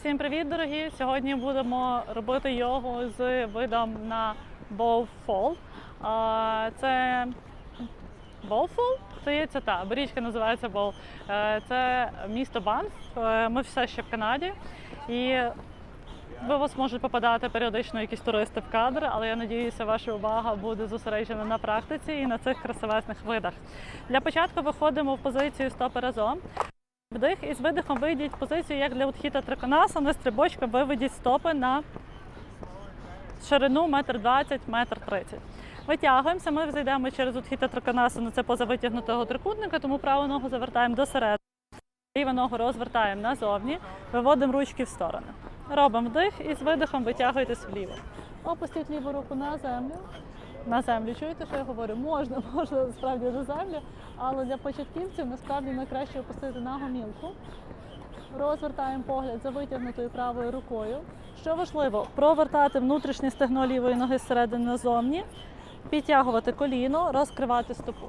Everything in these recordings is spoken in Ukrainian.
Всім привіт, дорогі! Сьогодні будемо робити йогу з видом на. А, Це fall? Здається, так. Річка називається Bow. Е, Це місто Банф. Е, Ми все ще в Канаді. І ви вас можуть попадати періодично якісь туристи в кадр, але я надіюся, ваша увага буде зосереджена на практиці і на цих красивесних видах. Для початку виходимо в позицію стопи разом. Вдих і з видихом вийдіть в позицію, як для утхіта триконаса, на стрибочка виведіть стопи на ширину 1,20 м, 1,30 м. Витягуємося, ми зайдемо через утхіта триконасана, це поза витягнутого трикутника, тому праву ногу завертаємо до середини. Ліву ногу розвертаємо назовні, виводимо ручки в сторони. Робимо вдих і з видихом витягуєтесь вліво. Опустіть ліву руку на землю. На землю. Чуєте, що я говорю? Можна, можна справді на землю, але для початківців насправді найкраще опустити на гомілку. Розвертаємо погляд за витягнутою правою рукою. Що важливо, провертати внутрішнє стегно лівої ноги зсередини назовні, підтягувати коліно, розкривати стопу.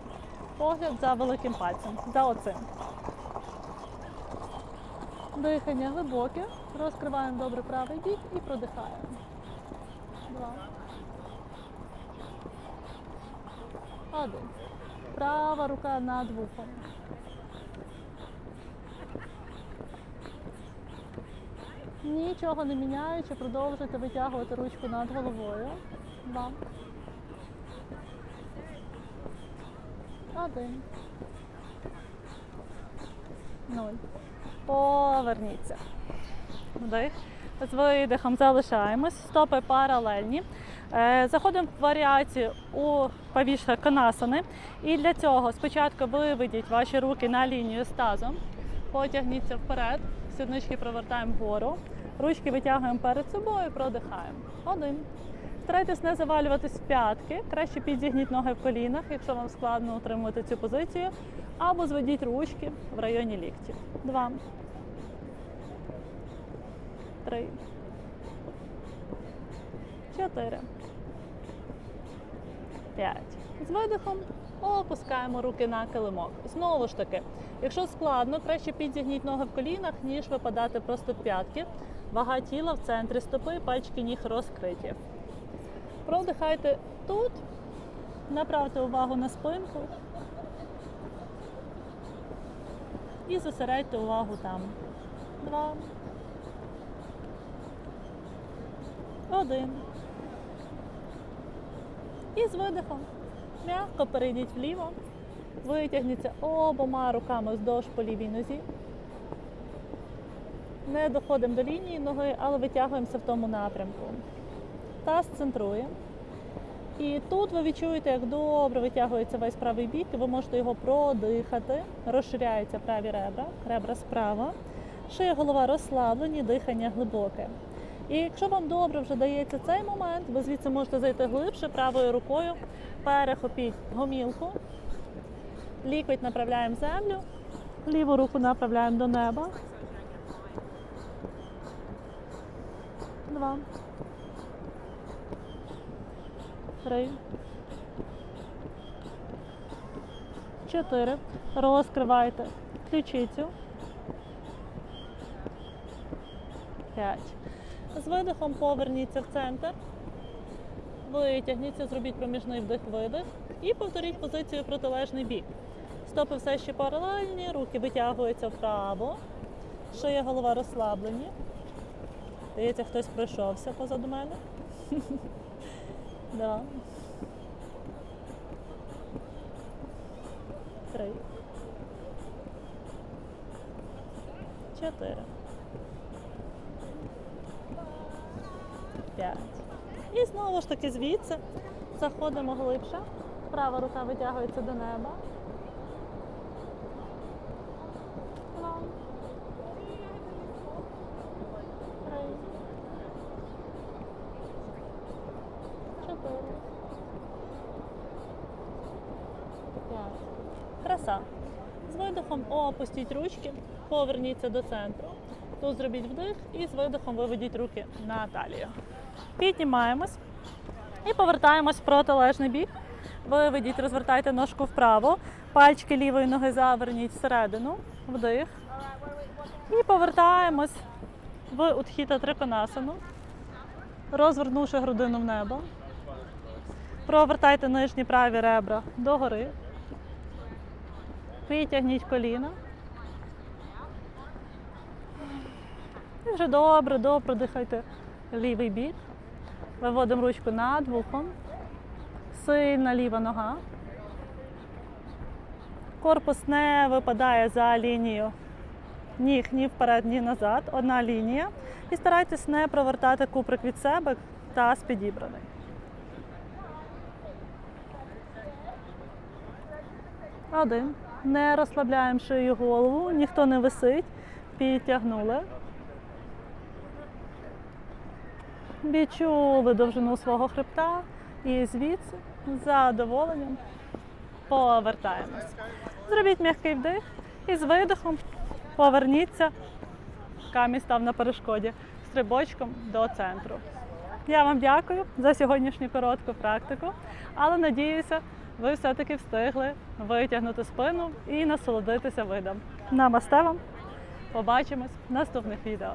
Погляд за великим пальцем, за оцим. Дихання глибоке. Розкриваємо добре правий бік і продихаємо. Два. Один. Права рука над вухом. Нічого не міняючи, продовжуйте витягувати ручку над головою. Два. Один. Нуль. Поверніться. Вдих. З видихом залишаємось. Стопи паралельні. Е, Заходимо в варіацію у павіша канасани. І для цього спочатку виведіть ваші руки на лінію з тазом. Потягніться вперед. Сіднички провертаємо вгору. Ручки витягуємо перед собою, продихаємо. Один. Старайтесь не завалюватись в п'ятки. Краще підігніть ноги в колінах, якщо вам складно утримувати цю позицію. Або зведіть ручки в районі ліктів. Два. Три. Чотири. П'ять. З видихом опускаємо руки на килимок. Знову ж таки, якщо складно, краще підзігніть ноги в колінах, ніж випадати просто п'ятки. Вага тіла в центрі стопи, пальчики ніг розкриті. Продихайте тут, направте увагу на спинку і зосередьте увагу там. Два. Один. І з видихом. М'яко перейдіть вліво. Витягніться обома руками вздовж по лівій нозі. Не доходимо до лінії ноги, але витягуємося в тому напрямку. Таз центрує. І тут ви відчуєте, як добре витягується весь правий бік, і ви можете його продихати. Розширяються праві ребра, ребра справа. Шия голова розслаблені, дихання глибоке. І якщо вам добре вже дається цей момент, ви звідси можете зайти глибше правою рукою, перехопіть гомілку, лікоть направляємо землю, ліву руку направляємо до неба. Два. Три. Чотири. Розкривайте ключицю. П'ять. З видихом поверніться в центр. Витягніться, зробіть проміжний вдих-видих. І повторіть позицію протилежний бік. Стопи все ще паралельні, руки витягуються вправо. Шия голова розслаблені. Здається, хтось пройшовся позаду мене. Да. Три. Чотири. І знову ж таки звідси заходимо глибше. Права рука витягується до неба. Краса. З видихом опустіть ручки, поверніться до центру. Тут зробіть вдих і з видихом виведіть руки на талію. Піднімаємось і повертаємось в протилежний бік. Виведіть, розвертайте ножку вправо, пальчики лівої ноги заверніть всередину, вдих. І повертаємось в Утхіта Триконасану, розвернувши грудину в небо. Провертайте нижні праві ребра догори. Витягніть коліна. І вже добре, добре дихайте лівий бік. Виводимо ручку над вухом. Сильна ліва нога. Корпус не випадає за лінію ніг ні вперед, ні назад. Одна лінія. І старайтесь не провертати куприк від себе та підібраний. Один. Не розслабляємо шию голову, ніхто не висить. Підтягнули. Відчули довжину свого хребта і звідси з задоволенням повертаємось. Зробіть м'який вдих і з видихом поверніться. Камінь став на перешкоді стрибочком до центру. Я вам дякую за сьогоднішню коротку практику, але надіюся, ви все-таки встигли витягнути спину і насолодитися видом. Намасте вам! Побачимось в наступних відео.